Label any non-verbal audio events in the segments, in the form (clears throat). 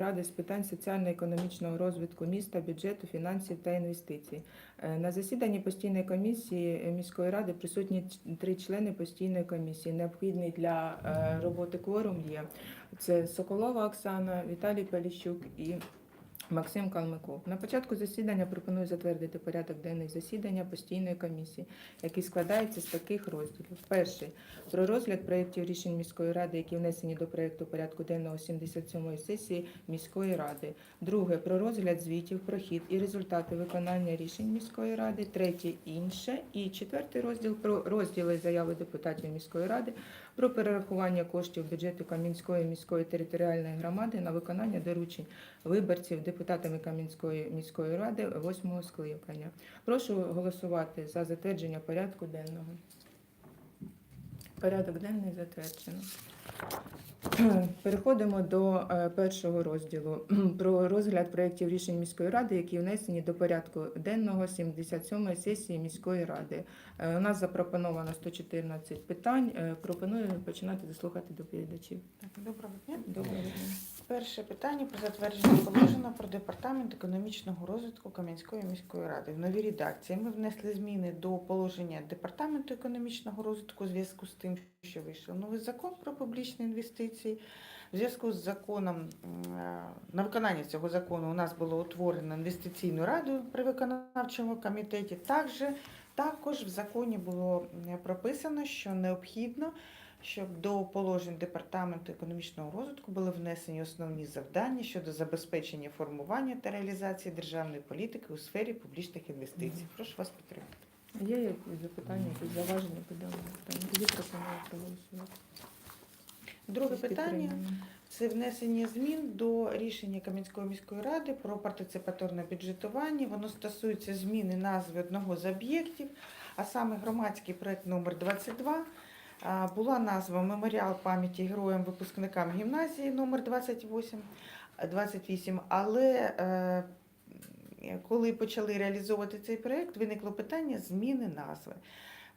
Ради з питань соціально-економічного розвитку міста, бюджету, фінансів та інвестицій. Е, На засіданні постійної комісії е, міської ради присутні три члени постійної комісії. Необхідний для е, роботи кворум є. Це Соколова Оксана, Віталій Поліщук і Максим Калмиков. На початку засідання пропоную затвердити порядок денний засідання постійної комісії, який складається з таких розділів. Перший про розгляд проєктів рішень міської ради, які внесені до проєкту порядку денного 77-ї сесії міської ради. Друге про розгляд звітів, прохід і результати виконання рішень міської ради. Третє інше. І четвертий розділ про розділи заяви депутатів міської ради про перерахування коштів бюджету Кам'янської міської територіальної громади на виконання доручень виборців депутатами Кам'янської міської ради восьмого скликання. Прошу голосувати за затвердження порядку денного. Порядок денний затверджено. (clears throat) Переходимо до е, першого розділу (clears throat) про розгляд проєктів рішень міської ради, які внесені до порядку денного 77-ї сесії міської ради. Е, У нас запропоновано 114 питань. Е, Пропоную починати заслухати доповідачів. Доброго дня. Доброго дня. Перше питання про затвердження положення про департамент економічного розвитку Кам'янської міської ради. В новій редакції ми внесли зміни до положення департаменту економічного розвитку у зв'язку з тим, що вийшов новий закон про публічні інвестиції. В зв'язку з законом е, на виконання цього закону у нас було утворено інвестиційну раду при виконавчому комітеті. Також, також в законі було прописано, що необхідно щоб до положень департаменту економічного розвитку були внесені основні завдання щодо забезпечення формування та реалізації державної політики у сфері публічних інвестицій. Прошу вас підтримати. Є якісь запитання, якісь заваження по даному питанню? Тоді пропоную проголосувати. Друге Всі питання це внесення змін до рішення Кам'янської міської ради про партиципаторне бюджетування. Воно стосується зміни назви одного з об'єктів, а саме громадський проект номер 22 А, Була назва Меморіал пам'яті героям випускникам гімназії номер 28, 28 але е, коли почали реалізовувати цей проект, виникло питання зміни назви.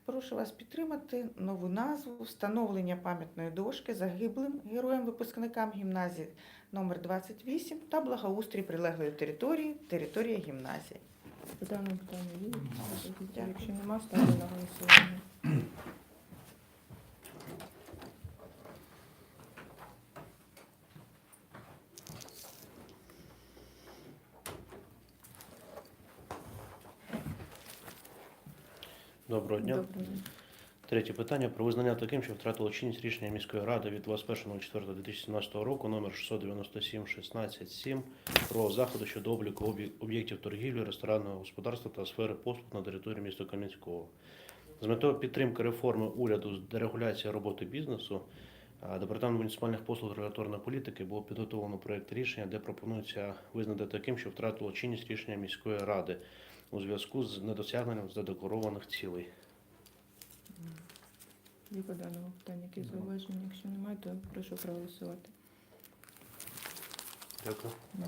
Прошу вас підтримати нову назву встановлення пам'ятної дошки загиблим героям випускникам гімназії номер 28 та благоустрій прилеглої території, територія гімназії. По даному питанню є. Якщо нема, ставлю на голосування. Доброго дня. Доброго дня. Третє питання про визнання таким, що втратило чинність рішення міської ради від 21.04.2017 року номер 697-16-7 про заходи щодо обліку об'єктів торгівлі, ресторанного господарства та сфери послуг на території міста Кам'янського. З метою підтримки реформи уряду з дерегуляції роботи бізнесу Департамент муніципальних послуг регуляторної політики було підготовлено проєкт рішення, де пропонується визнати таким, що втратило чинність рішення міської ради у зв'язку з недосягненням задекларованих цілей. Є по даному питанню якісь зауваження? Якщо немає, то прошу проголосувати. Дякую. Угу.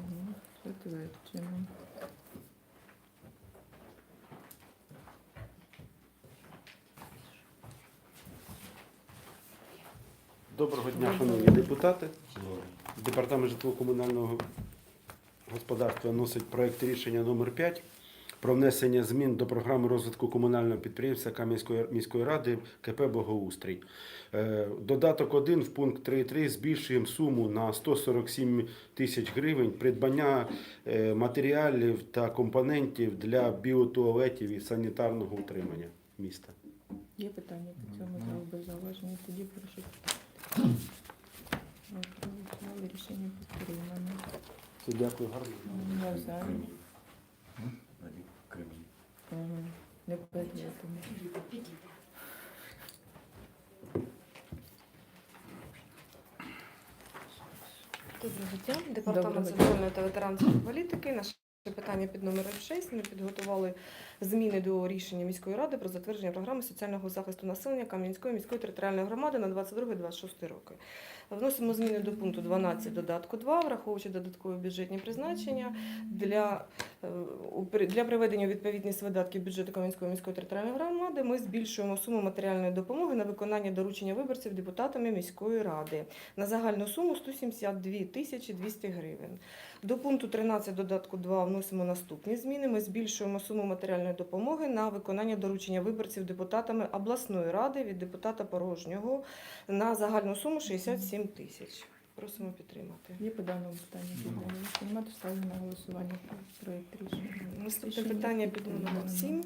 Доброго дня, шановні депутати. Департамент житлово-комунального господарства носить проект рішення номер 5 про внесення змін до програми розвитку комунального підприємства Кам'янської міської ради КП Богоустрій. Е, Додаток 1 в пункт 3.3 збільшуємо суму на 147 тисяч гривень придбання е, матеріалів та компонентів для біотуалетів і санітарного утримання міста. Є питання по цьому треба зауваження? Тоді прошу. Рішення підтримано. Дякую, гарно. Не підтримано. Доброго дня. Департамент соціальної та ветеранської політики. Наше питання під номером 6. Ми підготували зміни до рішення міської ради про затвердження програми соціального захисту населення Кам'янської міської територіальної громади на 22-26 роки. Вносимо зміни до пункту 12 додатку 2, враховуючи додаткові бюджетні призначення для, е, для приведення відповідність видатків бюджету Кам'янської міської територіальної громади. Ми збільшуємо суму матеріальної допомоги на виконання доручення виборців депутатами міської ради на загальну суму 172 тисячі 200 гривень. До пункту 13 додатку 2 вносимо наступні зміни. Ми збільшуємо суму матеріальної допомоги на виконання доручення виборців депутатами обласної ради від депутата Порожнього на загальну суму 67 тисяч. Просимо підтримати. Є по даному питанню питання. Приймати ставлю на голосування проєкт рішення. Наступне Рішення питання під номером 7.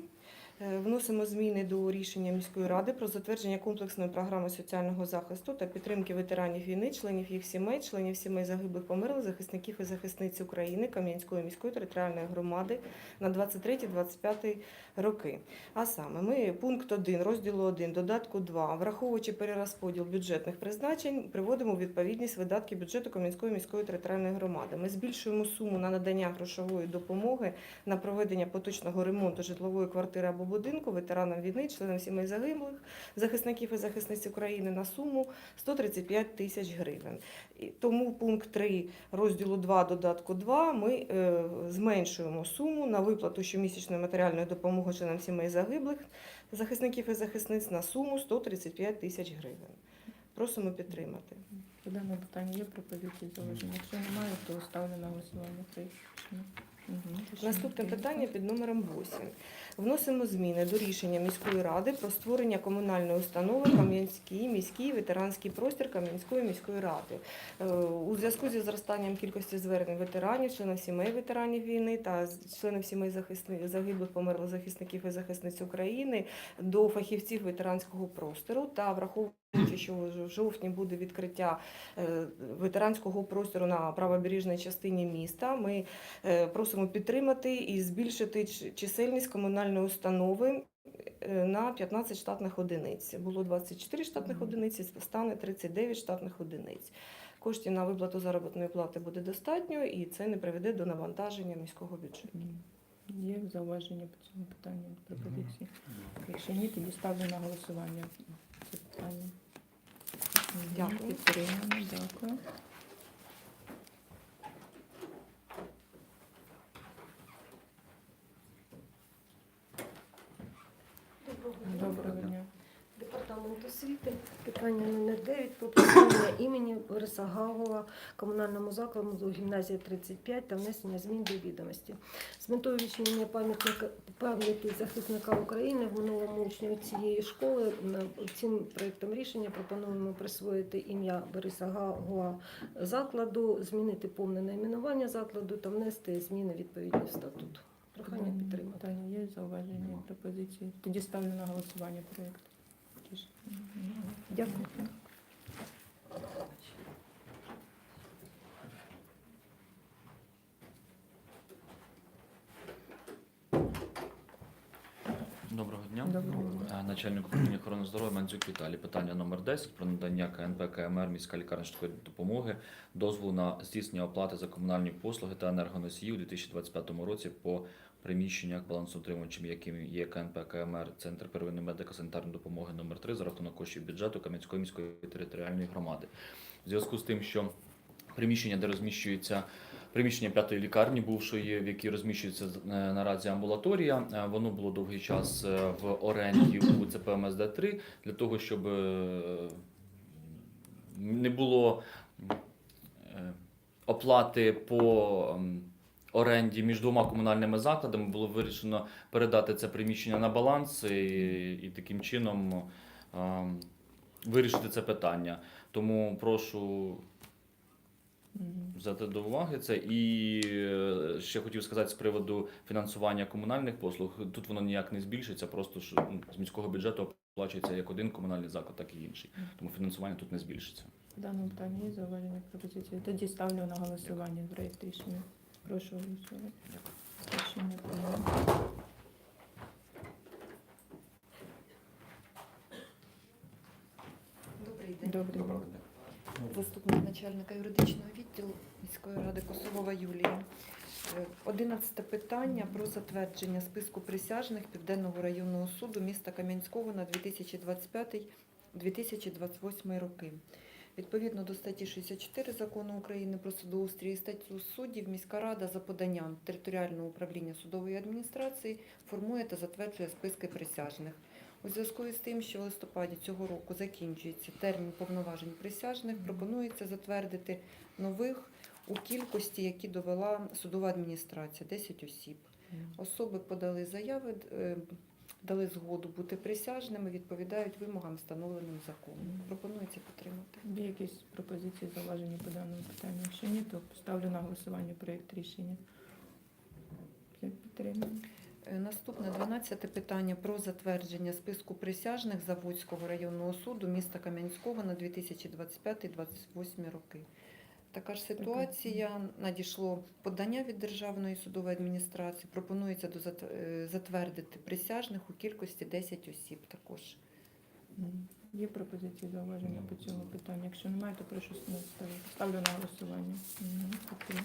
Е, Вносимо зміни до рішення міської ради про затвердження комплексної програми соціального захисту та підтримки ветеранів війни, членів їх сімей, членів сімей загиблих померлих, захисників і захисниць України Кам'янської міської територіальної громади на 23-25 роки. А саме ми пункт 1 розділу 1 додатку 2, враховуючи перерозподіл бюджетних призначень, приводимо відповідність видатки бюджету Кам'янської міської територіальної громади. Ми збільшуємо суму на надання грошової допомоги на проведення поточного ремонту житлової квартири або будинку ветеранам війни, членам сімей загиблих, захисників і захисниць України на суму 135 тисяч гривень. Тому пункт 3 розділу 2 додатку 2 ми е, зменшуємо суму на виплату щомісячної матеріальної допомоги членам сімей загиблих, захисників і захисниць на суму 135 тисяч гривень. Просимо підтримати. По даному питанню є пропозиції зауваження. Якщо немає, то ставлю на голосування. Рішення Наступне питання під номером 8. Вносимо зміни до рішення міської ради про створення комунальної установи Кам'янський міський ветеранський простір Кам'янської міської ради. Е, У зв'язку зі зростанням кількості звернень ветеранів, членів сімей ветеранів війни та членів сімей загиблих померлих захисників і захисниць України до фахівців ветеранського простору та враховуючи, що в жовтні буде відкриття е, ветеранського простору на правобережній частині міста. Ми Е, Просимо підтримати і збільшити чисельність комунальної установи е, на 15 штатних одиниць. Було 24 штатних одиниці, стане 39 штатних одиниць. Коштів на виплату заробітної плати буде достатньо, і це не приведе до навантаження міського бюджету. Є зауваження по цьому питанню, пропозиції? Якщо ні, тоді ставлю на голосування це питання. Дякую. Підтримано, дякую. Доброго дня. Департамент освіти. Питання номер 9 про присвоєння імені Бориса Гагова комунальному закладу гімназія 35 та внесення змін до відомості. З метою відчинення пам'ятника пам'яті захисника України в минулому учню цієї школи цим проєктом рішення пропонуємо присвоїти ім'я Бориса Гагова закладу, змінити повне найменування закладу та внести зміни відповідні в статут. Прохання підтримати. Питання є зауваження, пропозиції. Тоді ставлю на голосування проєкт. Мгм. Дякую. Доброго дня. Доброго дня. Е, Начальник управління охорони здоров'я Мандзюк Віталій. Питання номер 10 про надання КНП КМР міська лікарня швидкої допомоги дозволу на здійснення оплати за комунальні послуги та енергоносії у 2025 році по приміщеннях балансоутримувачем, яким є КНП КМР Центр первинної медико-санітарної допомоги номер 3 за рахунок коштів бюджету Кам'янської міської територіальної громади. В зв'язку з тим, що приміщення, де розміщується приміщення п'ятої лікарні, бувшої, в якій розміщується е, наразі амбулаторія. Е, Воно було довгий час е, в оренді у ЦПМСД 3 для того, щоб не було оплати по оренді між двома комунальними закладами. Було вирішено передати це приміщення на баланс і, і таким чином е, вирішити це питання. Тому прошу взяти до уваги це. І е, ще хотів сказати з приводу фінансування комунальних послуг. Тут воно ніяк не збільшиться, просто що ну, з міського бюджету оплачується як один комунальний заклад, так і інший. Тому фінансування тут не збільшиться. По даному питанню є зауваження, пропозиції. Тоді ставлю на голосування проєкт рішення. Прошу голосувати. Рішення прийнято. Добрий день. Добрий день. Заступник начальника юридичного відділу міської ради Косовова Юлія. Е, Одинадцяте питання про затвердження списку присяжних Південного районного суду міста Кам'янського на 2025-2028 роки. Відповідно до статті 64 закону України про судоустрій і статтю суддів, міська рада за поданням територіального управління судової адміністрації формує та затверджує списки присяжних. У зв'язку із тим, що в листопаді цього року закінчується термін повноважень присяжних, пропонується затвердити нових у кількості, які довела судова адміністрація 10 осіб. Особи подали заяви, е, дали згоду бути присяжними, відповідають вимогам, встановленим законом. Пропонується підтримати. Є якісь пропозиції, зауваження по даному питанню? Якщо ні, то ставлю на голосування проєкт рішення. Е, Наступне 12 питання про затвердження списку присяжних Заводського районного суду міста Кам'янського на 2025-2028 роки. Така ж ситуація. Надійшло подання від Державної судової адміністрації. Пропонується до е, затвердити присяжних у кількості 10 осіб також. Є пропозиції, зауваження по цьому питанню? Якщо немає, то прошу ставити. Ставлю на голосування. Дякую.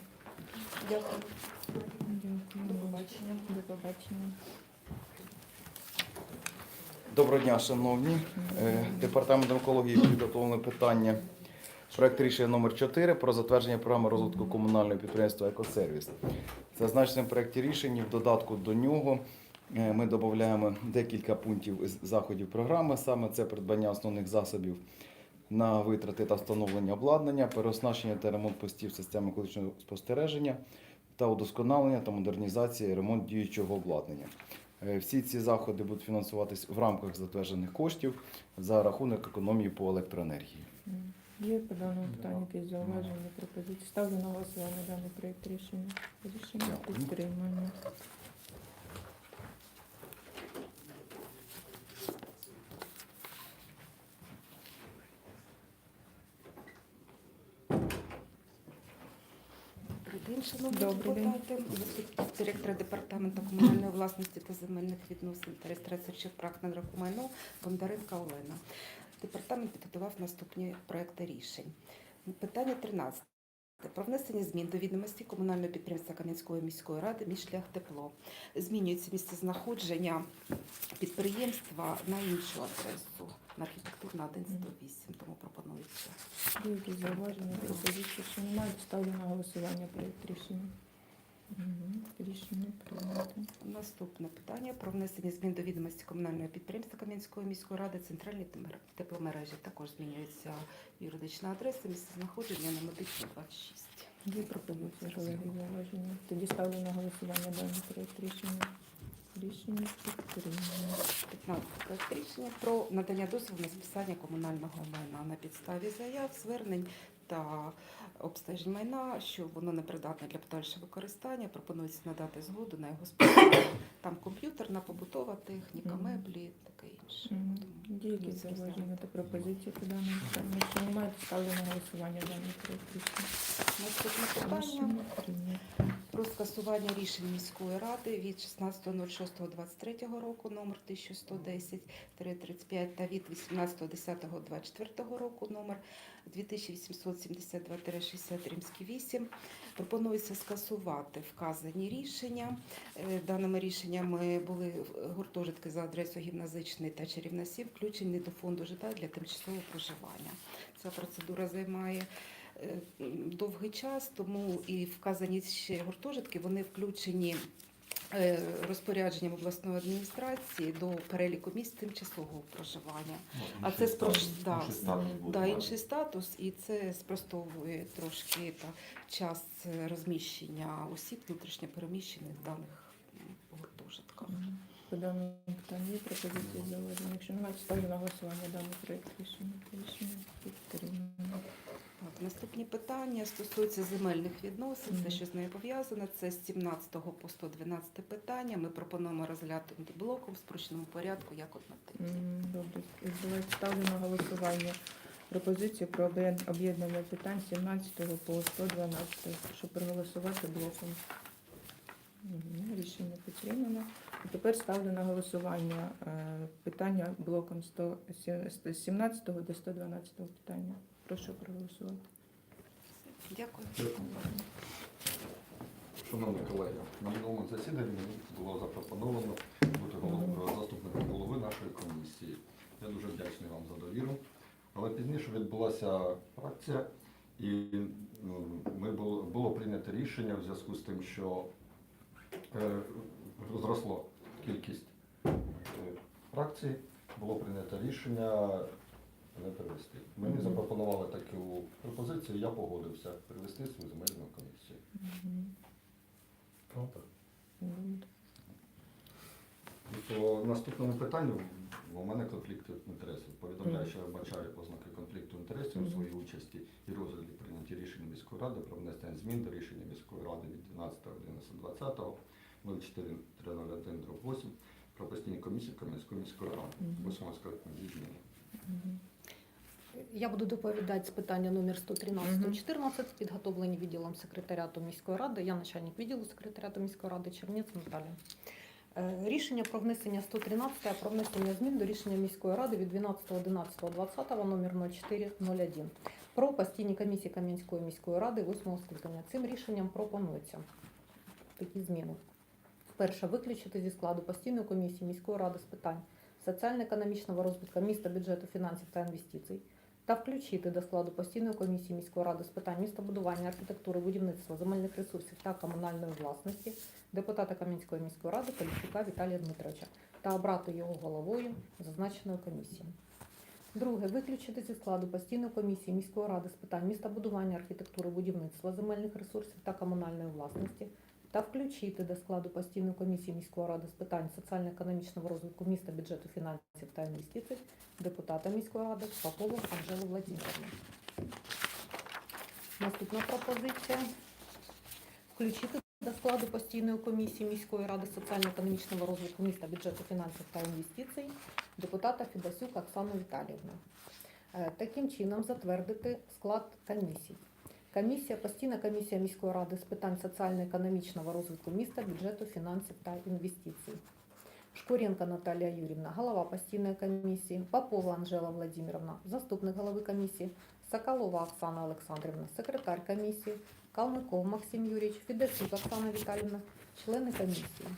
Дякую. До побачення. До побачення. Доброго дня, шановні. Е, Департаментом екології підготовлено питання. Проект рішення номер 4 про затвердження програми розвитку комунального підприємства Екосервіс. Зазначеним проєкті рішення в додатку до нього е, ми додаємо декілька пунктів із заходів програми. Саме це придбання основних засобів на витрати та встановлення обладнання, переоснащення та ремонт постів системи екологічного спостереження та удосконалення та модернізація і ремонт діючого обладнання. Е, Всі ці заходи будуть фінансуватись в рамках затверджених коштів за рахунок економії по електроенергії. Є по даному питанню якісь зауваження, пропозиції? Ставлю на голосування даний проєкт рішення. Рішення Дякую. підтримано. Добрий день, шановні Добрий день. депутати. Заступник директора департаменту комунальної власності та земельних відносин та реєстрації прав на нерухоме майно Бондаренка Олена. Департамент підготував наступні проекти рішень. Питання 13. Про внесення змін до відомості комунального підприємства Кам'янської міської ради «Мішлях тепло. Змінюється місце знаходження підприємства на іншу адресу на архітектурна 108, тому пропонується. Якісь зауваження, пропозиції? Якщо немає, ставлю на голосування проєкт рішення. Рішення прийнято. Наступне питання про внесення змін до відомості комунального підприємства Кам'янської міської ради центральні тепломережі. Також змінюється юридична адреса, місце знаходження на медичній 26. Є пропозиції, колеги, зауваження. Тоді ставлю на голосування даний проєкт рішення. Рішення підтримано. 15 проект рішення про надання дозволу на списання комунального майна на підставі заяв, звернень та обстежень майна, що воно не придатне для подальшого використання. Пропонується надати згоду на його списання. Там комп'ютерна, побутова техніка, меблі, таке інше. Пропонується зауваження та пропозиції по даному питанню? Якщо немає, то ставлю на голосування даний проєкт. Наступне питання. Про скасування рішень міської ради від 16.06.23 року номер 1110-35 та від 18.10.24 року номер 2872-60 римський 8. Пропонується скасувати вказані рішення. Е, Даними рішеннями були гуртожитки за адресою Гімназичний та Чарівна 7 включені до фонду житла для тимчасового проживання. Ця процедура займає е, довгий час, тому і вказані ще гуртожитки вони включені розпорядженням обласної адміністрації до переліку місць тимчасового проживання. А це спрош... да, да, інший статус, і це спростовує трошки та, час е, розміщення осіб внутрішньо переміщених в даних гуртожитках. По даному питанню пропозиції зауваження. Якщо немає, то ставлю на голосування даний проєкт рішення. Наступні питання стосуються земельних відносин, все, що з нею пов'язано. Це з 17 по 112 питання. Ми пропонуємо розглянути блоком в спрощеному порядку, як однотипні. Добре, давайте ставлю на голосування пропозицію про об'єднання питань з 17 по 112, щоб проголосувати блоком. Рішення підтримано. І тепер ставлю на голосування е, питання блоком 100 з 17 до 112 питання. Прошу проголосувати. Дякую. Шановні колеги, на минулому засіданні було запропоновано бути голов- заступником голови нашої комісії. Я дуже вдячний вам за довіру. Але пізніше відбулася акція, і ну, ми було, було прийнято рішення в зв'язку з тим, що е, зросло кількість е, фракцій, було прийнято рішення не перевести. Мені запропонували таку пропозицію, я погодився перевести свою земельну комісію. Так. По наступному питанню у мене конфлікт інтересів. Повідомляю, що я вбачаю ознаки конфлікту інтересів у своїй участі і розгляді прийняті рішення міської ради про внесення змін до рішення міської ради від 12.11.20 04.301 8 про постійні комісії Кам'янської міської ради. Сказати зміни. Я буду доповідати з питання номер Мгм. 113-114, підготовлені відділом секретаріату міської ради. Я начальник відділу секретаріату міської ради Чернець Наталія. Е, Рішення про внесення 113 про внесення змін до рішення міської ради від 12.11.20 номер 0401 про постійні комісії Кам'янської міської ради 8 скликання. Цим рішенням пропонується такі зміни. Перше, виключити зі складу постійної комісії міської ради з питань соціально-економічного розвитку міста, бюджету, фінансів та інвестицій та включити до складу постійної комісії міської ради з питань містобудування, архітектури, будівництва, земельних ресурсів та комунальної власності депутата Кам'янської міської ради Поліщука Віталія Дмитровича та обрати його головою зазначеної комісії. Друге, виключити зі складу постійної комісії міської ради з питань містобудування, архітектури, будівництва, земельних ресурсів та комунальної власності та включити до складу постійної комісії міської ради з питань соціально-економічного розвитку міста, бюджету, фінансів та інвестицій депутата міської ради Попову Анжелу Владимировну. Наступна пропозиція включити до складу постійної комісії міської ради соціально-економічного розвитку міста, бюджету, фінансів та інвестицій депутата Фідасюк Оксану Віталіївну. Е, Таким чином затвердити склад комісій. Комісія, постійна комісія міської ради з питань соціально-економічного розвитку міста, бюджету, фінансів та інвестицій. Шкуренко Наталія Юрівна, голова постійної комісії, Попова Анжела Владимировна, заступник голови комісії, Соколова Оксана Олександрівна, секретар комісії, Калмиков Максим Юрійович, Федосюк Оксана Віталівна, члени комісії.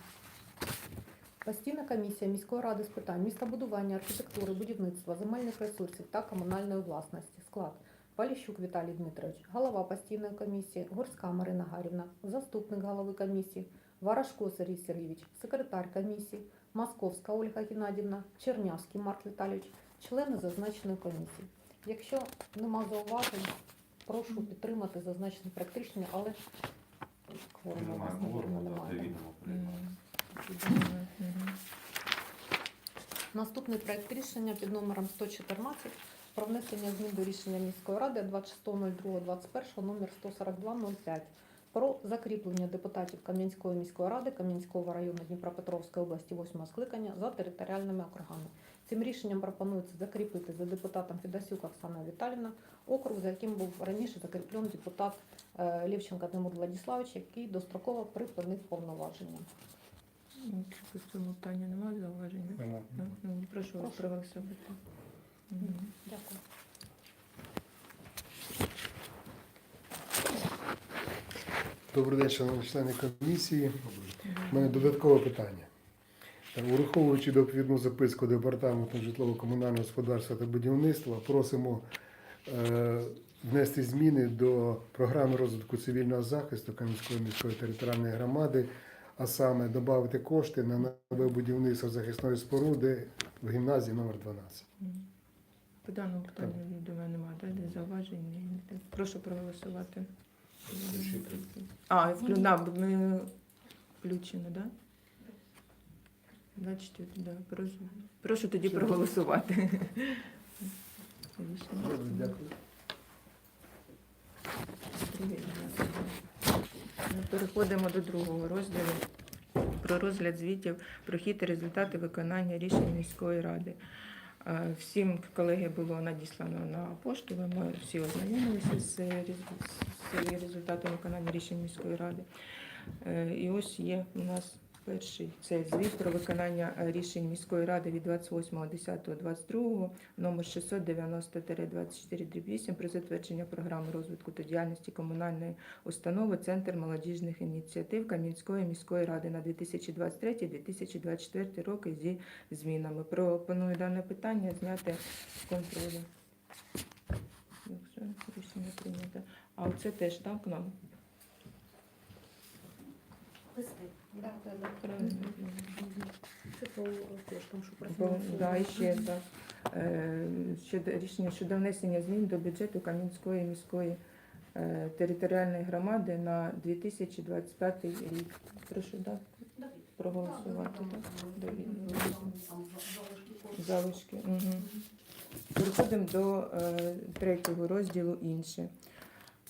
Постійна комісія міської ради з питань містобудування, архітектури, будівництва, земельних ресурсів та комунальної власності. Склад Поліщук Віталій Дмитрович, голова постійної комісії, Горська Марина Гарівна, заступник голови комісії, Варашко Сергій Сергійович, секретар комісії, Московська Ольга Геннадівна, Чернявський Марк Віталійович, члени зазначеної комісії. Якщо нема зауважень, прошу підтримати зазначений проект рішення, але кворуму у вас, немає. Наступний проект рішення під номером 114 про внесення змін до рішення міської ради 26.02.21 номер 142.05 про закріплення депутатів Кам'янської міської ради Кам'янського району Дніпропетровської області 8 скликання за територіальними округами. Цим рішенням пропонується закріпити за депутатом Федосюк Оксана Віталівна округ, за яким був раніше закріплений депутат е, Лівченко Тимур Владиславович, який достроково припинив повноваження. Нічого по цьому питанню немає зауважень? да? Да? Ну, Прошу вас Прошу. проголосувати. Дякую. Добрий день, шановні члени комісії. У мене додаткове питання. Ураховуючи доповідну записку Департаменту житлово-комунального господарства та будівництва, просимо е, внести зміни до програми розвитку цивільного захисту Кам'янської міської територіальної громади, а саме додати кошти на нове будівництво захисної споруди в гімназії номер 12. По даному питанню, думаю, немає да, де зауважень. ні, ні. Прошу проголосувати. А, вклю... да, ми включено, так? Да? 24, да. Прошу, прошу тоді проголосувати. Дякую. Ми Переходимо до другого розділу про розгляд звітів про хід і результати виконання рішень міської ради. Е, Всім колеги було надіслано на пошту. Ми всі ознайомилися з результатами виконання рішень міської ради. Е, І ось є у нас перший це звіт про виконання е, рішень міської ради від 28.10.22 номер 690-24-8 про затвердження програми розвитку та діяльності комунальної установи Центр молодіжних ініціатив Кам'янської міської ради на 2023-2024 роки зі змінами. Пропоную дане питання зняти з контролю. Рішення прийнято. А оце теж так Це по що Бо, да, і ще так. Е, щодо рішення щодо внесення змін до бюджету Кам'янської міської е, територіальної громади на 2025 рік. Прошу да, проголосувати. Так? Залишки. Угу. Переходимо до е, третього розділу інше.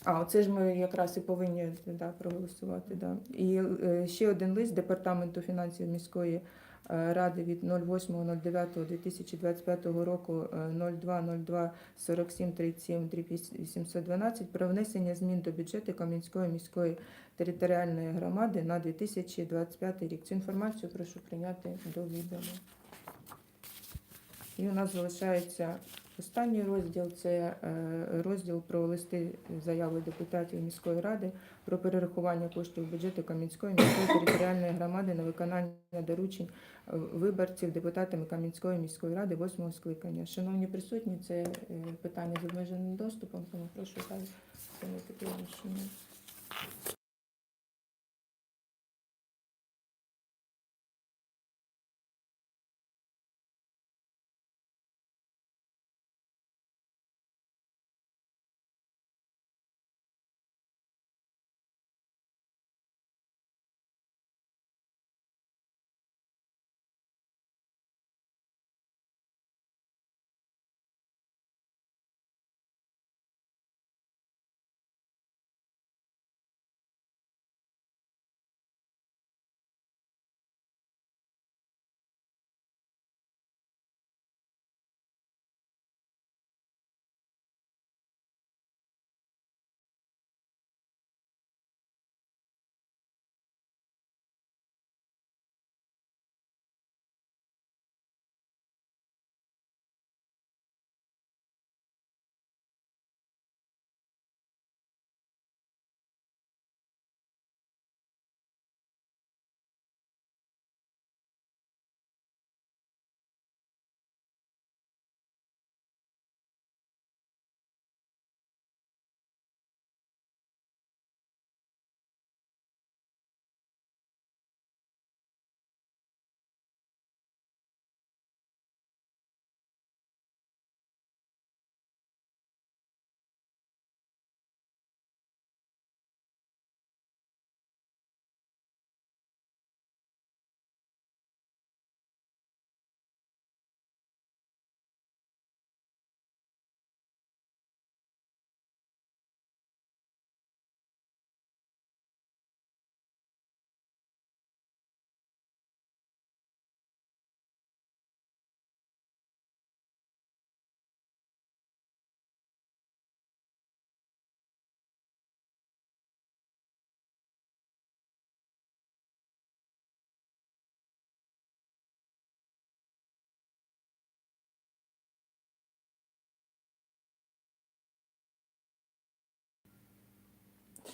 А, оце ж ми якраз і повинні да, проголосувати. Да. І е, ще один лист Департаменту фінансів міської е, ради від 08.09.2025 року е, 02.02 47 37 812 про внесення змін до бюджету Кам'янської міської територіальної громади на 2025 рік. Цю інформацію прошу прийняти до відома. І у нас залишається останній розділ це е, розділ про листи заяви депутатів міської ради про перерахування коштів бюджету Кам'янської міської територіальної громади на виконання доручень е, виборців депутатами Кам'янської міської ради восьмого скликання. Шановні присутні, це е, питання з обмеженим доступом, тому прошу далі.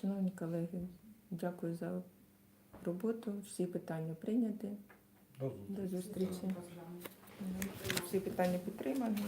Шановні колеги, дякую за роботу. Всі питання прийняті. До зустрічі. Всі питання підтримані.